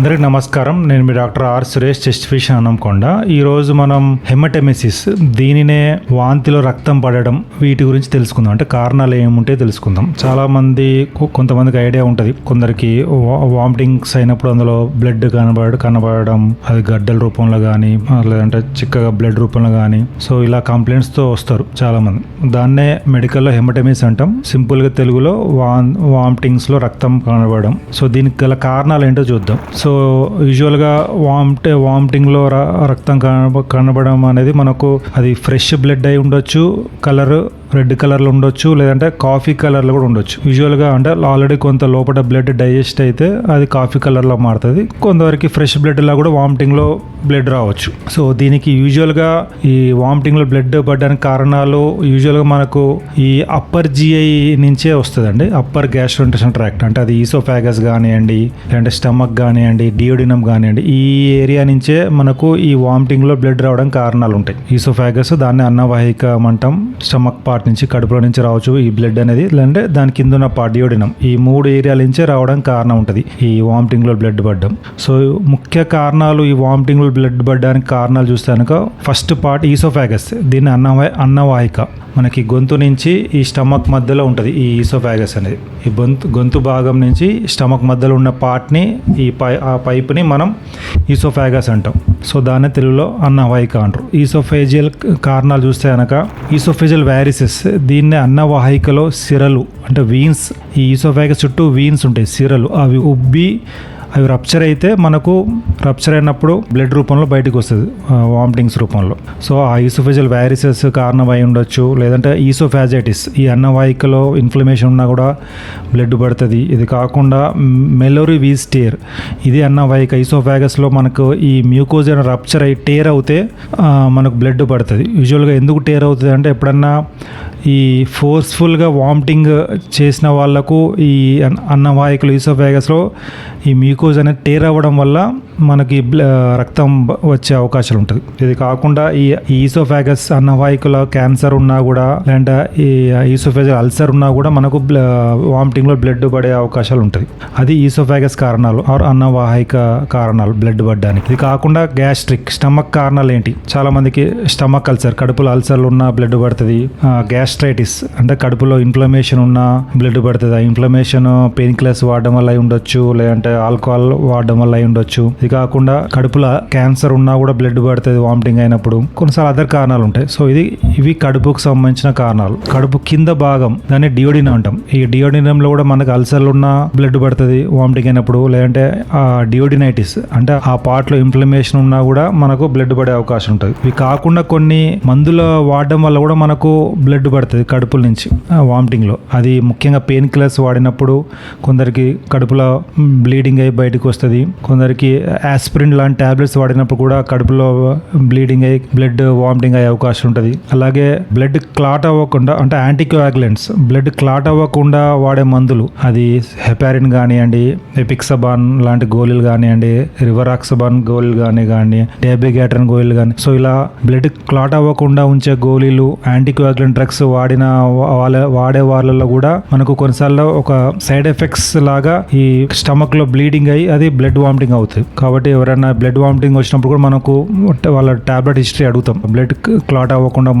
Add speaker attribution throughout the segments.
Speaker 1: అందరికి నమస్కారం. నేను మీ doctor R Suresh chest physician Anamkonda. ఈరోజు మనం హెమటెమిసిస్ దీనినే వాంతిలో రక్తం పడడం వీటి గురించి తెలుసుకుందాం. అంటే కారణాలు ఏముంటే తెలుసుకుందాం. చాలామంది కొంతమందికి ఐడియా ఉంటుంది. కొందరికి వామిటింగ్స్ అయినప్పుడు అందులో బ్లడ్ కనబడ కనబడడం అది గడ్డల రూపంలో కానీ లేదంటే చిక్కగా బ్లడ్ రూపంలో కానీ సో ఇలా కంప్లైంట్స్తో వస్తారు చాలామంది. దాన్నే మెడికల్లో హెమటెమిస్ అంటాం. సింపుల్గా తెలుగులో వాన్ వామిటింగ్స్లో రక్తం కనబడడం. సో దీనికి గల కారణాలు ఏంటో చూద్దాం. సో సో యూజువల్గా వామిట్ వామిటింగ్లో రక్తం కనబడడం అనేది మనకు అది ఫ్రెష్ బ్లడ్ అయి ఉండొచ్చు. కలర్ రెడ్ కలర్లో ఉండొచ్చు లేదంటే కాఫీ కలర్లో కూడా ఉండొచ్చు. యూజువల్గా అంటే ఆల్రెడీ కొంత లోపల బ్లడ్ డైజెస్ట్ అయితే అది కాఫీ కలర్లో మారుతుంది. కొంతవరకు ఫ్రెష్ బ్లడ్లా కూడా వామిటింగ్లో బ్లడ్ రావచ్చు. సో దీనికి యూజువల్గా ఈ వామిటింగ్లో బ్లడ్ పడడానికి కారణాలు యూజువల్గా మనకు ఈ అప్పర్ జిఐ నుంచే వస్తుందండి. అప్పర్ గ్యాస్ట్రోంటేషన్ ట్రాక్ట్ అంటే అది ఈసోఫాగస్ కానివ్వండి లేదంటే స్టమక్ కానివ్వండి డియోడినం కానివ్వండి ఈ ఏరియా నుంచే మనకు ఈ వామిటింగ్లో బ్లడ్ రావడానికి కారణాలు ఉంటాయి. ఈసోఫాగస్ దాన్ని అన్నవాహికం అంటాం స్టమక్ పార్ట్ నుంచి కడుపులో నుంచి రావచ్చు ఈ బ్లడ్ అనేది. లేదంటే దాని కింద ఉన్న పార్ట్ డియోడినం ఈ మూడు ఏరియాల నుంచే రావడానికి కారణం ఉంటుంది. ఈ వామిటింగ్లో బ్లడ్ పడడం. సో ముఖ్య కారణాలు ఈ వామిటింగ్లో బ్లడ్ పడడానికి కారణాలు చూస్తే కనుక ఫస్ట్ పార్ట్ ఈసోఫాగస్ దీన్ని అన్నవా అన్నవాహిక. మనకి గొంతు నుంచి ఈ స్టమక్ మధ్యలో ఉంటుంది ఈ ఈసోఫాగస్ అనేది. ఈ గొంతు గొంతు భాగం నుంచి స్టమక్ మధ్యలో ఉన్న పార్ట్ని ఈ పై ఆ పైప్ని మనం ఈసోఫాగస్ అంటాం. సో దాన్ని తెలుగులో అన్నవాహిక అంటారు ఈసోఫేజియల్ కారణాలు చూస్తే కనుక ఈసోఫేజియల్ వ్యారిసెస్ దీన్ని అన్నవాహికలో సిరలు అంటే వీన్స్. ఈ ఈసోఫాగస్ చుట్టూ వీన్స్ ఉంటాయి సిరలు. అవి ఉబ్బి అవి రప్చర్ అయితే మనకు రప్చర్ అయినప్పుడు బ్లడ్ రూపంలో బయటకు వస్తుంది వామిటింగ్స్ రూపంలో. సో ఆ ఈసోఫెజల్ వ్యారిసెస్ కారణమై ఉండొచ్చు లేదంటే ఈసోఫాజైటిస్ ఈ అన్నవాహికలో ఇన్ఫ్లమేషన్ ఉన్నా కూడా బ్లడ్ పడుతుంది. ఇది కాకుండా మెలోరీ వీస్ టేర్ ఇది అన్నవాహిక ఈసోఫాగస్లో మనకు ఈ మ్యూకోజ్ అయిన రప్చర్ అయ్యి టేర్ అవుతే మనకు బ్లడ్ పడుతుంది. యూజువల్గా ఎందుకు టేర్ అవుతుంది అంటే ఎప్పుడన్నా ఈ ఫోర్స్ఫుల్గా వామిటింగ్ చేసిన వాళ్ళకు ఈ అన్న- అన్నవాహికలు ఈసోఫాగస్లో ఈ మ్యూకోజ్ అనేది టేర్ అవ్వడం వల్ల మనకి బ్ల- రక్తం వచ్చే అవకాశాలు ఉంటుంది. ఇది కాకుండా ఈ ఈసోఫాగస్ అన్నవాహికల క్యాన్సర్ ఉన్నా కూడా లేదంటే ఈ ఈసోఫాగస్ అల్సర్ ఉన్నా కూడా మనకు బ్ల- వామిటింగ్లో బ్లడ్ పడే అవకాశాలు ఉంటుంది. అది ఈసోఫాగస్ కారణాలు ఆర్ అన్నవాహిక కారణాలు బ్లడ్ పడడానికి. ఇది కాకుండా గ్యాస్ట్రిక్ స్టమక్ కారణాలు ఏంటి? చాలా మందికి స్టమక్ అల్సర్ కడుపులో అల్సర్లు ఉన్న బ్లడ్ పడుతుంది. గ్యాస్ట్రైటిస్ అంటే కడుపులో ఇన్ఫ్లమేషన్ ఉన్న బ్లడ్ పడుతుంది. ఆ ఇన్ఫ్లమేషన్ పెయిన్ కిల్లర్స్ వాడడం వల్ల ఉండొచ్చు లేదంటే ఆల్కహాల్ వాడడం వల్ల ఉండొచ్చు. ఇక కాకుండా కడుపులో క్యాన్సర్ ఉన్నా కూడా బ్లడ్ పడుతుంది వామిటింగ్ అయినప్పుడు. కొన్నిసార్లు అదర్ కారణాలు ఉంటాయి. సో ఇది ఇవి కడుపుకు సంబంధించిన కారణాలు. కడుపు కింద భాగం దాన్ని డియోడినం అంటాం. ఈ డియోడినంలో కూడా మనకు అల్సర్లు ఉన్న బ్లడ్ పడుతుంది వామిటింగ్ అయినప్పుడు లేదంటే ఆ డియోడినైటిస్ అంటే ఆ పార్ట్లో ఇన్ఫ్లమేషన్ ఉన్నా కూడా మనకు బ్లడ్ పడే అవకాశం ఉంటుంది. ఇవి కాకుండా కొన్ని మందులు వాడడం వల్ల కూడా మనకు బ్లడ్ పడుతుంది కడుపుల నుంచి వామిటింగ్లో అది ముఖ్యంగా పెయిన్ కిల్లర్స్ వాడినప్పుడు కొందరికి కడుపులో బ్లీడింగ్ అయి బయటకు వస్తుంది కొందరికి ఆస్పిరిన్ లాంటి టాబ్లెట్స్ వాడినప్పుడు కూడా కడుపులో బ్లీడింగ్ అయ్యి బ్లడ్ వామిటింగ్ అయ్యే అవకాశం ఉంటుంది. అలాగే బ్లడ్ క్లాట్ అవ్వకుండా అంటే యాంటీకోయాగులెంట్స్ బ్లడ్ క్లాట్ అవ్వకుండా వాడే మందులు అది హెపారిన్ కానివ్వండి ఎపిక్సబాన్ లాంటి గోళీలు కానివ్వండి రివరాక్సబాన్ గోళీలు కానీ కానీ డేబిగ్యాట్రన్ గోళీలు కానీ సో ఇలా బ్లడ్ క్లాట్ అవ్వకుండా ఉంచే గోళీలు యాంటీకోయాగులెంట్ డ్రగ్స్ వాడిన వాళ్ళ వాడే వాళ్ళలో కూడా మనకు కొన్నిసార్లు ఒక సైడ్ ఎఫెక్ట్స్ లాగా ఈ స్టమక్లో బ్లీడింగ్ అయ్యి అది బ్లడ్ వామిటింగ్ అవుతుంది. కాబట్టి ఎవరైనా బ్లడ్ వామిటింగ్ వచ్చినప్పుడు కూడా మనకు వాళ్ళ టాబ్లెట్ హిస్టరీ అడుగుతాం. బ్లడ్ క్లాట్ అవ్వకుండా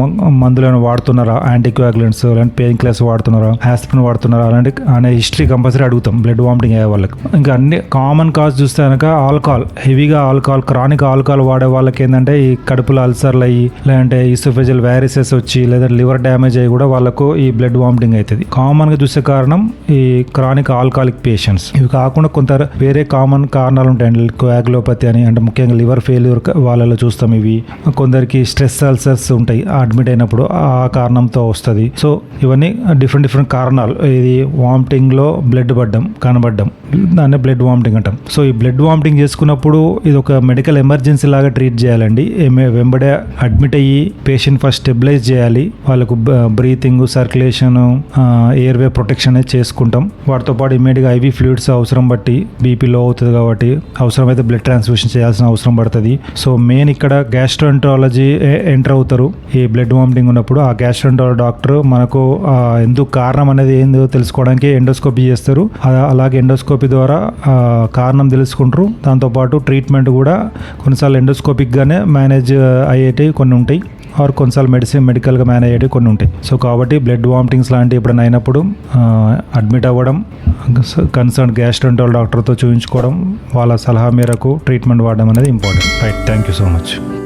Speaker 1: మందులను వాడుతున్నారా? యాంటీక్వాగ్లెంట్స్ అలాంటి పెయిన్ కిల్లర్స్ వాడుతున్నారా? ఆస్పిరిన్ వాడుతున్నారా? అలాంటి అనే హిస్టరీ కంపల్సరీ అడుగుతాం బ్లడ్ వామిటింగ్ అయ్యే వాళ్ళకి. ఇంకా అన్ని కామన్ కాజ్ చూస్తే కనుక ఆల్కహాల్ హెవీగా ఆల్కహాల్ క్రానిక్ ఆల్కహాల్ వాడే వాళ్ళకి ఏంటంటే ఈ కడుపులో అల్సర్లు అయ్యి లేదంటే ఇసోఫెజల్ వైరసెస్ వచ్చి లేదా లివర్ డ్యామేజ్ అయ్యి కూడా వాళ్ళకు ఈ బ్లడ్ వామిటింగ్ అవుతుంది కామన్గా చూసే కారణం ఈ క్రానిక్ ఆల్కహాలిక్ పేషెంట్స్ ఇవి కాకుండా కొంత వేరే కామన్ కారణాలు ఉంటాయండి. కోయాగ్లోపతి అని అంటే ముఖ్యంగా లివర్ ఫెయిల్యూర్ వాళ్ళలో చూస్తాం ఇవి. కొందరికి స్ట్రెస్ అల్సర్స్ ఉంటాయి అడ్మిట్ అయినప్పుడు ఆ కారణంతో వస్తుంది. సో ఇవన్నీ డిఫరెంట్ డిఫరెంట్ కారణాలు. ఇది వామిటింగ్లో బ్లడ్ పడ్డం కనబడ్డం దాన్ని బ్లడ్ వామిటింగ్ అంటాం. సో ఈ బ్లడ్ వామిటింగ్ చేసుకున్నప్పుడు ఇది ఒక మెడికల్ ఎమర్జెన్సీ లాగా ట్రీట్ చేయాలండి. ఏమే- వెంబడే అడ్మిట్ అయ్యి పేషెంట్ ఫస్ట్ స్టెబిలైజ్ చేయాలి. వాళ్ళకు breathing circulation airway protection అనేది చేసుకుంటాం. వాటితో పాటు ఇమీడియట్గా ఐవీ ఫ్లూయిడ్స్ అవసరం బట్టి బీపీ లో అవుతుంది కాబట్టి అవసరమైతే బ్లడ్ ట్రాన్స్ఫ్యూషన్ చేయాల్సిన అవసరం పడుతుంది. సో మెయిన్ ఇక్కడ గ్యాస్ట్రోంటాలజీ ఎంటర్ అవుతారు. ఈ బ్లడ్ వామిటింగ్ ఉన్నప్పుడు ఆ గ్యాస్ట్రోంటాలజీ డాక్టర్ మనకు ఎందుకు కారణం అనేది ఏందో తెలుసుకోవడానికి ఎండోస్కోపీ చేస్తారు. అలాగే ఎండోస్కోపీ ద్వారా కారణం తెలుసుకుంటారు. దాంతోపాటు ట్రీట్మెంట్ కూడా కొన్నిసార్లు ఎండోస్కోపిక్గానే మేనేజ్ అయ్యేటివి కొన్ని ఉంటాయి. ఆర్ కొన్నిసార్లు మెడిసిన్ మెడికల్గా మేనేజ్ అయ్యేవి కొన్ని ఉంటాయి. సో కాబట్టి బ్లడ్ వామిటింగ్స్ లాంటివి ఎప్పుడైనా అయినప్పుడు అడ్మిట్ అవ్వడం కన్సర్న్ గ్యాస్ట్రంటోల్ డాక్టర్తో చూపించుకోవడం వాళ్ళ సలహా మేరకు ట్రీట్మెంట్ వాడడం అనేది important right thank you so much